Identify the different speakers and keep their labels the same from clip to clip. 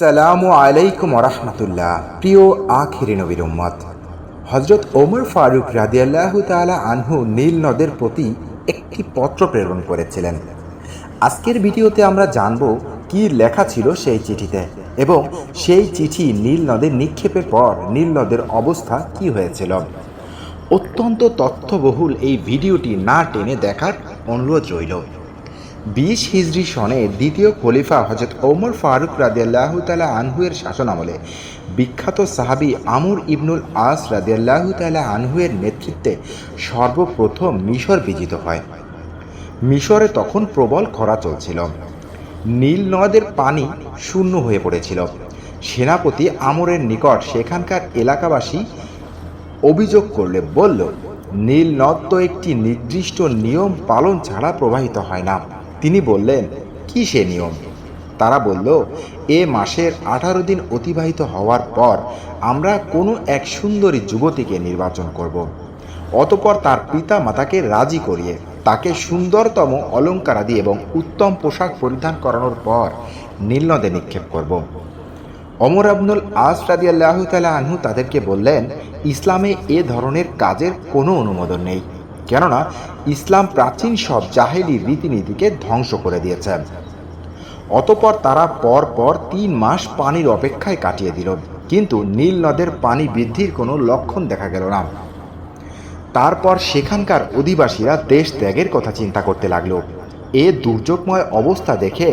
Speaker 1: সালামু আলাইকুম রহমতুল্লাহ প্রিয় আখিরি নবীর উম্মত হজরত ওমর ফারুক রাদিয়াল্লাহ তালা আনহু নীল নদের প্রতি একটি পত্র প্রেরণ করেছিলেন। আজকের ভিডিওতে আমরা জানব কি লেখা ছিল সেই চিঠিতে এবং সেই চিঠি নীল নদের নিক্ষেপের পর নীল নদের অবস্থা কি হয়েছিল। অত্যন্ত তথ্যবহুল এই ভিডিওটি না টেনে দেখার অনুরোধ রইল। বিশ হিজরি সনে দ্বিতীয় খলিফা হজরত ওমর ফারুক রাদিয়াল্লাহ তালা আনহুয়ের শাসনামলে বিখ্যাত সাহাবি আমর ইবনুল আস রাদিয়াল্লাহ তালা আনহুয়ের নেতৃত্বে সর্বপ্রথম মিশর বিজিত হয়। মিশরে তখন প্রবল খরা চলছিল। নীল নদের পানি শূন্য হয়ে পড়েছিল। সেনাপতি আমরের নিকট সেখানকার এলাকাবাসী অভিযোগ করলে, বলল, নীল নদ তো একটি নির্দিষ্ট নিয়ম পালন ছাড়া প্রবাহিত হয় না। তিনি বললেন, কি সে নিয়ম তারা বলল, এ মাসের আঠারো দিন অতিবাহিত হওয়ার পর আমরা কোনো এক সুন্দরী যুবতীকে নির্বাচন করব। অতপর তার পিতা মাতাকে রাজি করিয়ে তাকে সুন্দরতম অলঙ্কারাদি এবং উত্তম পোশাক পরিধান করানোর পর নীলনদে নিক্ষেপ করব। অমর আবনুল আস রাদি আল্লাহ তালা আনহু তাদেরকে বললেন, ইসলামে এ ধরনের কাজের কোনো অনুমোদন নেই কেননা ইসলাম প্রাচীন সব জাহেলি রীতিনীতিকে ধ্বংস করে দিয়েছে। অতপর তারা পর পর তিন মাস পানির অপেক্ষায় কাটিয়ে দিল, কিন্তু নীল নদের পানি বৃদ্ধির কোনো লক্ষণ দেখা গেল না। তারপর সেখানকার অধিবাসীরা দেশ ত্যাগের কথা চিন্তা করতে লাগল। এ দুর্যোগময় অবস্থা দেখে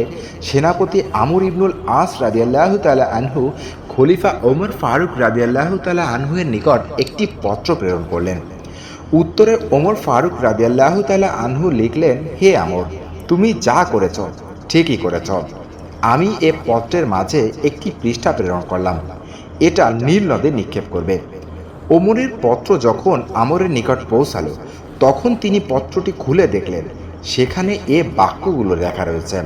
Speaker 1: সেনাপতি আমর ইবনুল আস রাদিয়াল্লাহ তালা আনহু, খলিফা ওমর ফারুক রাদিয়াল্লাহ তালা আনহুয়ের নিকট একটি পত্র প্রেরণ করলেন। উত্তরে ওমর ফারুক রাদিয়াল্লাহ তালা আনহু লিখলেন, হে আমর, তুমি যা করেছ, ঠিকই করেছ। আমি এ পত্রের মাঝে একটি পৃষ্ঠা প্রেরণ করলাম। এটা নীল নদে নিক্ষেপ করবে। ওমরের পত্র যখন আমরের নিকট পৌঁছালো, তখন তিনি পত্রটি খুলে দেখলেন। সেখানে এ বাক্যগুলো লেখা রয়েছে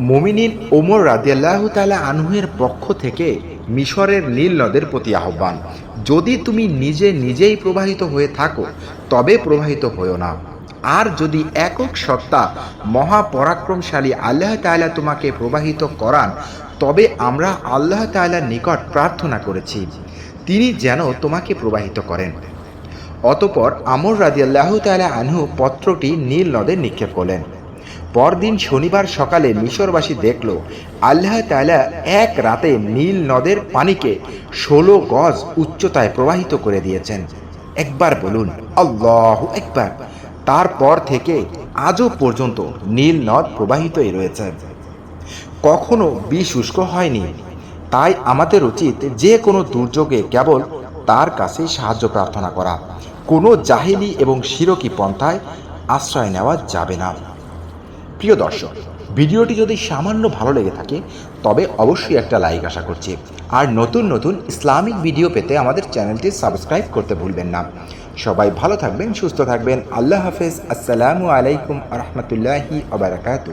Speaker 1: মমিনিন ওমর রাদিয়াল্লাহ তালা আনহুয়ের পক্ষ থেকে মিশরের নীল নদের প্রতি আহ্বান। যদি তুমি নিজে নিজেই প্রবাহিত হয়ে থাকো, তবে প্রবাহিত হয়েও না। আর যদি একক সত্তা মহাপরাক্রমশালী আল্লাহ তাআলা তোমাকে প্রবাহিত করান, তবে আমরা আল্লাহ তাআলার নিকট প্রার্থনা করেছি, তিনি যেন তোমাকে প্রবাহিত করেন। অতপর আমর রাদিয়াল্লাহ তাআলা আনহু পত্রটি নীল নদে নিক্ষেপ করলেন। পরদিন শনিবার সকালে মিশরবাসী দেখল, আল্লাহ তাআলা এক রাতে নীল নদের পানিকে ষোলো গজ উচ্চতায় প্রবাহিত করে দিয়েছেন। একবার বলুন, আল্লাহ একবার। তারপর থেকে আজও পর্যন্ত নীল নদ প্রবাহিতই রয়েছে। কখনো বিশুষ্ক হয়নি। তাই আমাদের উচিত যে কোনো দুর্যোগে কেবল তার কাছে সাহায্য প্রার্থনা করা। কোনো জাহিলি এবং শিরকি পন্থায় আশ্রয় নেওয়া যাবে না। প্রিয় দর্শক, ভিডিওটি যদি সামান্য ভালো লেগে থাকে, তবে অবশ্যই একটা লাইক আশা করছি। আর নতুন নতুন ইসলামিক ভিডিও পেতে আমাদের চ্যানেলটি সাবস্ক্রাইব করতে ভুলবেন না। সবাই ভালো থাকবেন, সুস্থ থাকবেন। আল্লাহ হাফেজ। আসসালামু আলাইকুম আহমতুল্লাহি আবরাকাতু